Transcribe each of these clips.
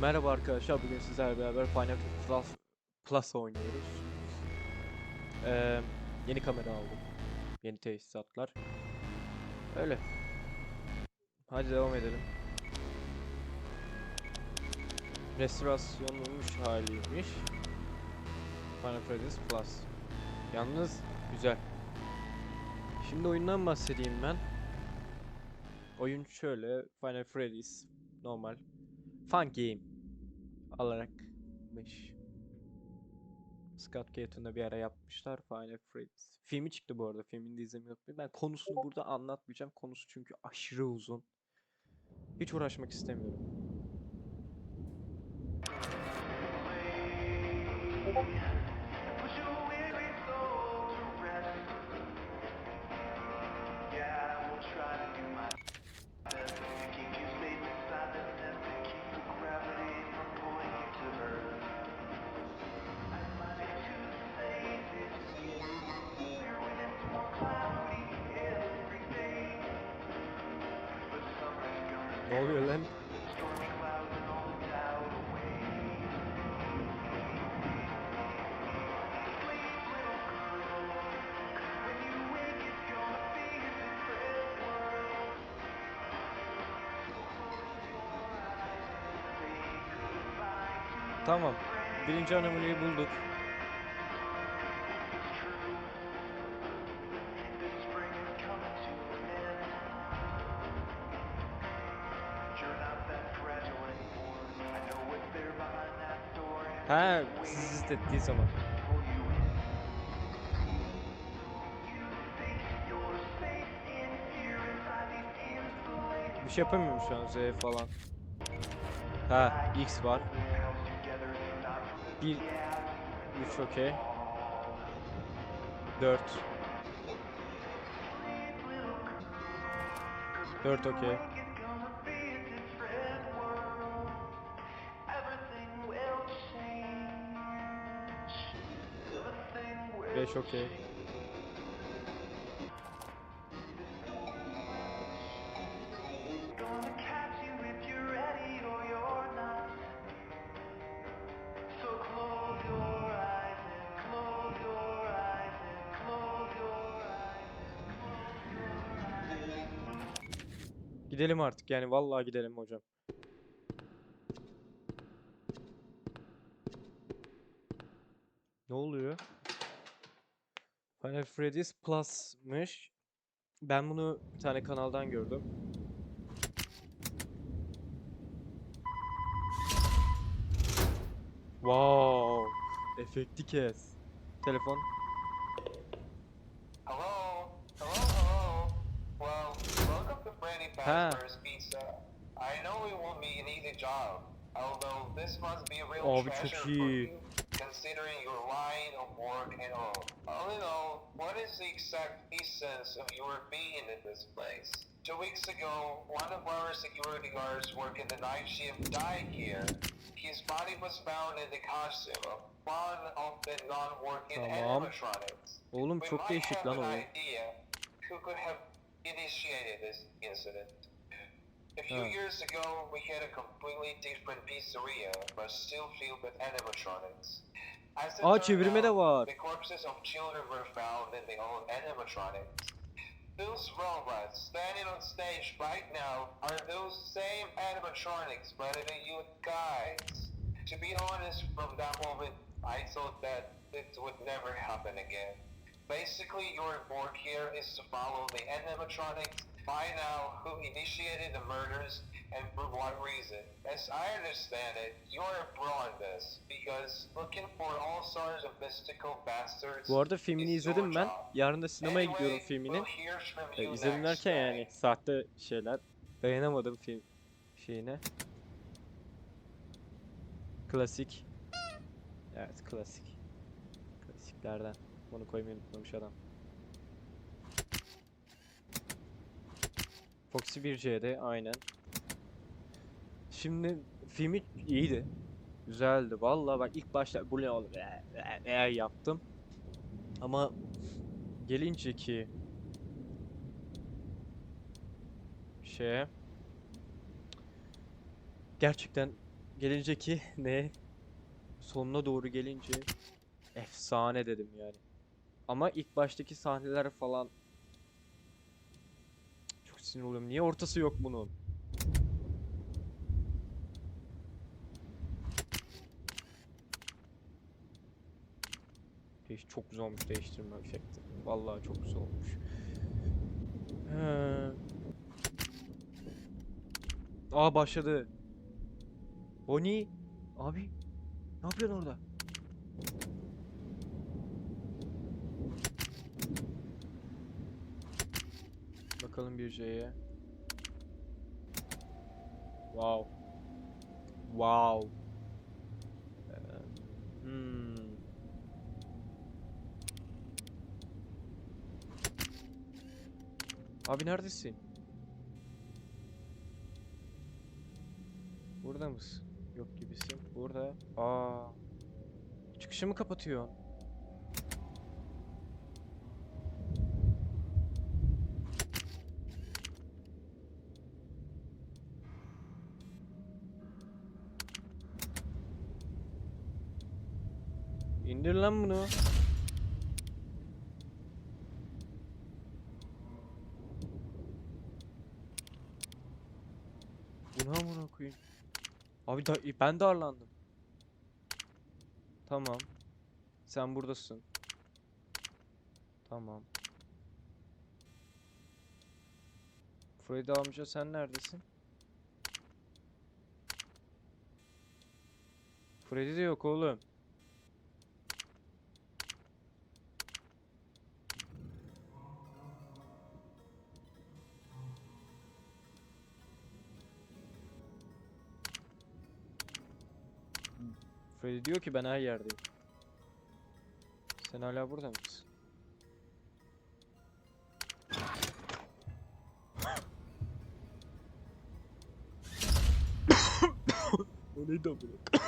Merhaba arkadaşlar, bugün sizlerle beraber Final Cut Plus, oynuyoruz. Ee, yeni kamera aldım. Yeni tesisatlar. Öyle. Hadi devam edelim. Restorasyonlanmış haliymiş. Final Freddy's Plus. Yalnız güzel. Şimdi oyundan bahsedeyim ben. Oyun şöyle, Final Freddy's normal Fun Game alarakmış. Scott Caton'da bir ara yapmışlar Final Freddy's. Filmi çıktı bu arada. Filmini de izlemeyi unutmayın. Ben konusunu burada anlatmayacağım. Konusu çünkü aşırı uzun. Hiç uğraşmak istemiyorum. Oluyor lan? Tamam. Birinci anomaliyi bulduk. Ha, siz istettiği zaman. Bir şey yapamıyorum şu an Z falan. Ha, X var. 1 3 okey. 4 4 okey. Beş okey. Gidelim artık yani vallahi gidelim hocam. Ne oluyor? Final Freddy's Plus'mış. Ben bunu bir tane kanaldan gördüm. Wow! Efekti kes. Telefon. Hello? Hello, hello? Well, welcome to Huh. Fazbear's Pizza. I know it won't be an easy job, although this must be a real Abi çok treasure for you, considering your line of work and all. All in all, what is the exact essence of your being in this place? Two weeks ago, one of our security guards working the night shift died here. His body was found in the costume of one of the non-working Tamam. animatronics. Oğlum We çok might değişik have lan an idea who could have initiated this incident. A few years ago, we had a completely different pizzeria, but still filled with animatronics. Aa çevirme uh, de var. The corpses of children were found in the old animatronics. Those robots standing on stage right now are those same animatronics, but in a youth guise. To be honest, from that moment, I thought that it would never happen again. Basically, your work here is to follow the animatronics, find out who initiated the murders, and for what reason. As I understand it, you're a pro on this, because looking for all sorts of mystical bastards Bu arada filmini izledim ben. Yarın da sinemaya Anyway, gidiyorum filminin. we'll E, you izledim derken yani sahte şeyler. Dayanamadım film şeyine. Klasik. Evet klasik. Klasiklerden. Bunu koymayı unutmamış adam. Foxy 1C'de aynen. Şimdi filmi iyiydi. Güzeldi. Vallahi bak ilk başta bu ne olur e, e, e yaptım. Ama gelince ki şeye gerçekten gelince ki ne? Sonuna doğru gelince efsane dedim yani. Ama ilk baştaki sahneler falan çok sinir oluyorum. Niye ortası yok bunun? Değiş çok güzel olmuş değiştirme efekti. Vallahi çok güzel olmuş. He. Aa başladı. Bonnie. Abi. Ne yapıyorsun orada? Bakalım bir şeye. Wow. Wow. Ee, Hmm. Abi neredesin? Burada mısın? Yok gibisin. Burada. Aa. Çıkışı mı kapatıyor? İndir lan bunu. Bu ne amına koyayım? Abi da ben darlandım. Tamam. Sen buradasın. Tamam. Freddy amca sen neredesin? Freddy de yok oğlum. Freddy diyor ki ben her yerdeyim. Sen hala burada mısın? o neydi amına?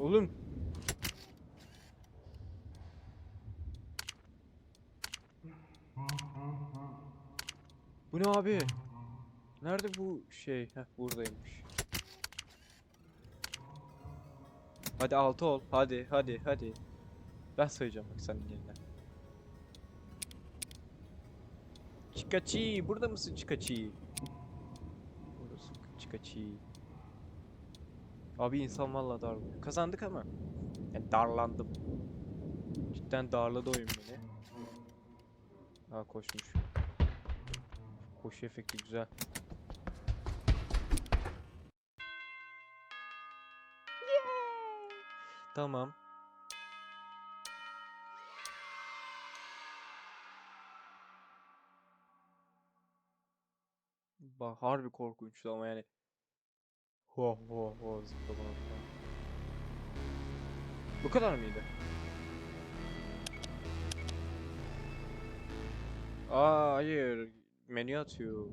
Oğlum. Bu ne abi? Nerede bu şey? Heh buradaymış. Hadi altı ol. Hadi hadi hadi. Ben sayacağım bak senin yerine. Çikaçi, burada mısın Çikaçi? Buradasın Çikaçi. Abi insan vallahi darlıyor. Kazandık ama. Yani darlandım. Cidden darladı oyun beni. Ha koşmuş. Koşu efekti güzel. Tamam. Bak harbi korkunçtu ama yani. Ho ho ho falan. Bu kadar mıydı? Aa hayır. Menü atıyor.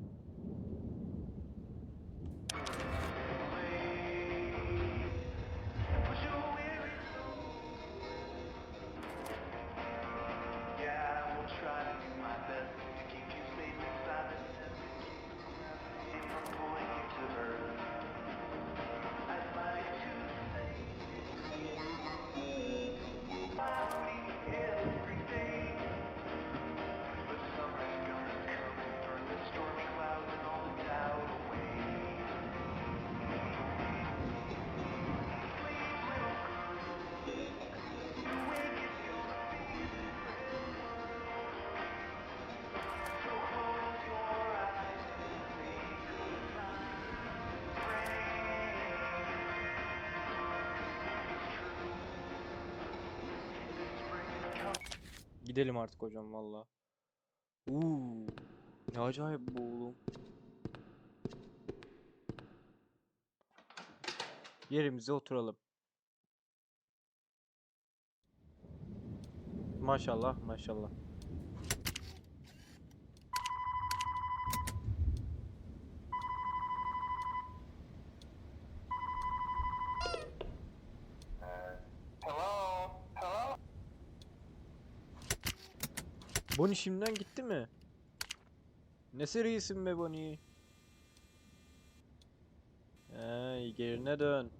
Gidelim artık hocam valla. Uuu. Ne acayip bu oğlum. Yerimize oturalım. Maşallah maşallah. Bonnie şimdiden gitti mi? Ne serisin be Bonnie? Hey, gerine dön.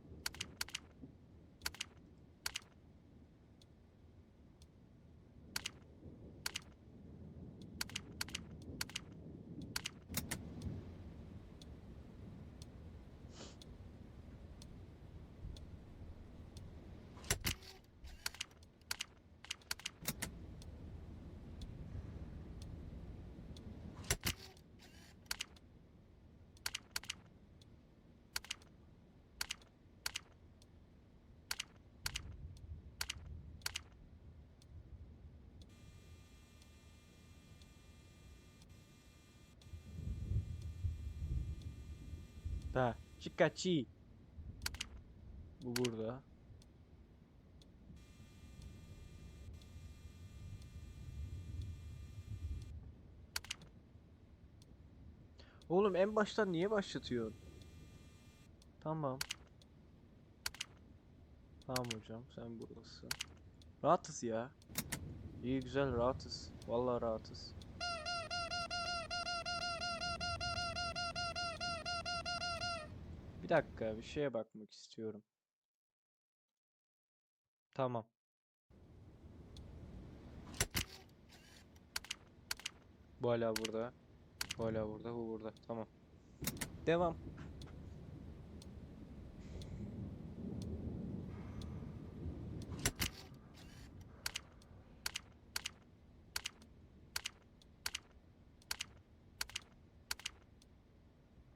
Ha, Chikachi. Bu burada. Oğlum en baştan niye başlatıyorsun? Tamam. Tamam hocam sen buradasın. Rahatız ya. İyi güzel rahatız. Vallahi rahatız. Bir dakika bir şeye bakmak istiyorum. Tamam. Bu hala burada. Bu hala burada. Bu burada. Tamam. Devam.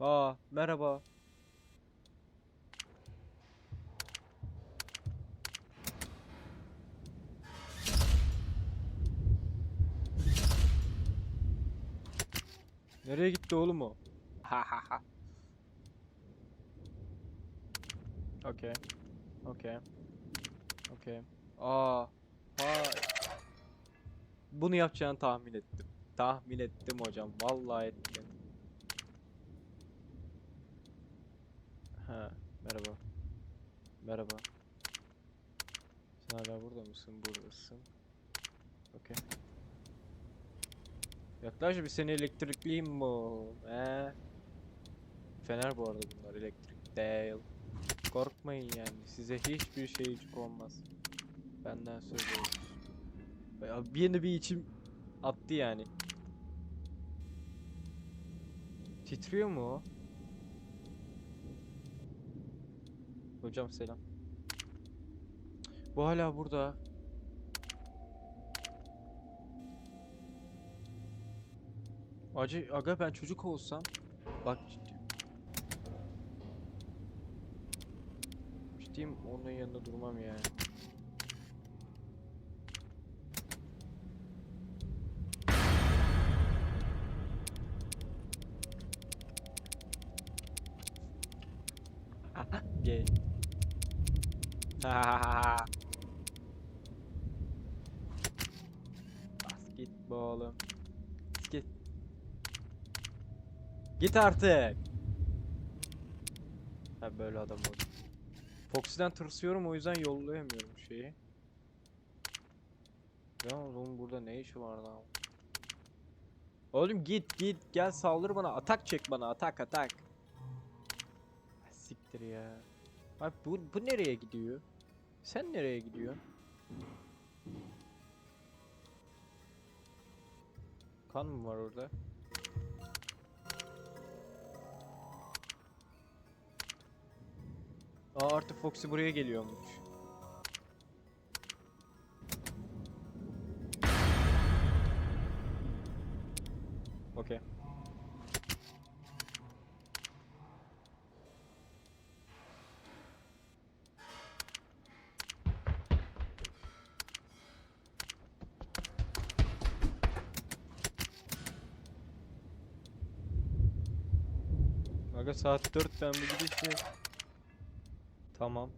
Aa, merhaba. Nereye gitti oğlum o? Ha ha ha. Okey. Okey. Okey. Aa. Ha. Bunu yapacağını tahmin ettim. Tahmin ettim hocam. Vallahi ettim. Ha, merhaba. Merhaba. Sen hala burada mısın? Buradasın. Okey. Yaklaş bir seni elektrikliyim bu. He. Fener bu arada bunlar elektrik değil. Korkmayın yani size hiçbir şey olmaz. Benden olsun. Ya bir yeni bir içim attı yani. Titriyor mu o? Hocam selam. Bu hala burada. Acı aga ben çocuk olsam bak ciddi. Ciddiyim onun yanında durmam yani. Gay. Basketbolum. Git. Git artık. Ha böyle adam oldu. Foxy'den tırsıyorum o yüzden yollayamıyorum şeyi. Ya oğlum burada ne işi var lan? Oğlum git git gel saldır bana atak çek bana atak atak. Siktir ya. Abi bu, bu nereye gidiyor? Sen nereye gidiyorsun? Kan mı var orada? Aa artık Foxy buraya geliyormuş. Okey. Aga saat 4 ben bu gidişle. Tamam.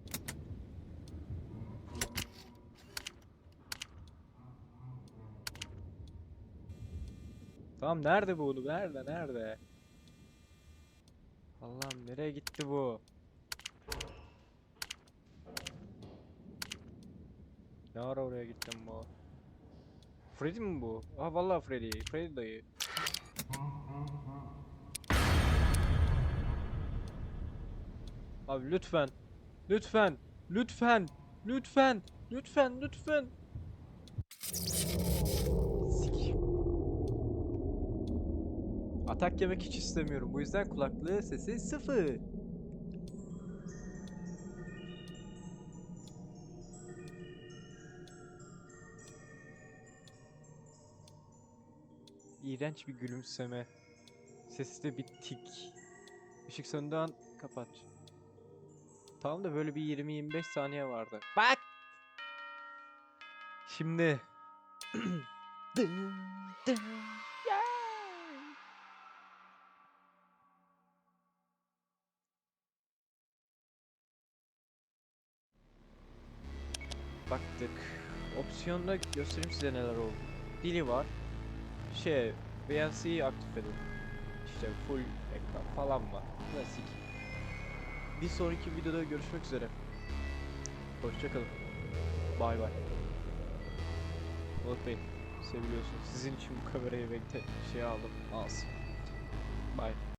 Tamam nerede bu? Nerede? Nerede? Allah'ım nereye gitti bu? Ne ara oraya gittim bu? Freddy mi bu? Ah vallahi Freddy. Freddy dayı. Abi lütfen. Lütfen. Lütfen. Lütfen. Lütfen. Lütfen. Atak yemek hiç istemiyorum. Bu yüzden kulaklığı sesi sıfır. İğrenç bir gülümseme. Sesi de bir tik. Işık söndüğü an kapat. Tamam da böyle bir 20-25 saniye vardı. Bak! Şimdi... Baktık. Opsiyonda göstereyim size neler oldu. Dili var. Şey, VNC'yi aktif edin. İşte full ekran falan var. Klasik. Bir sonraki videoda görüşmek üzere. Hoşçakalın. Bay bay. Unutmayın. Seviliyorsunuz. Sizin için bu kamerayı bekle şey aldım. Alsın. Bye.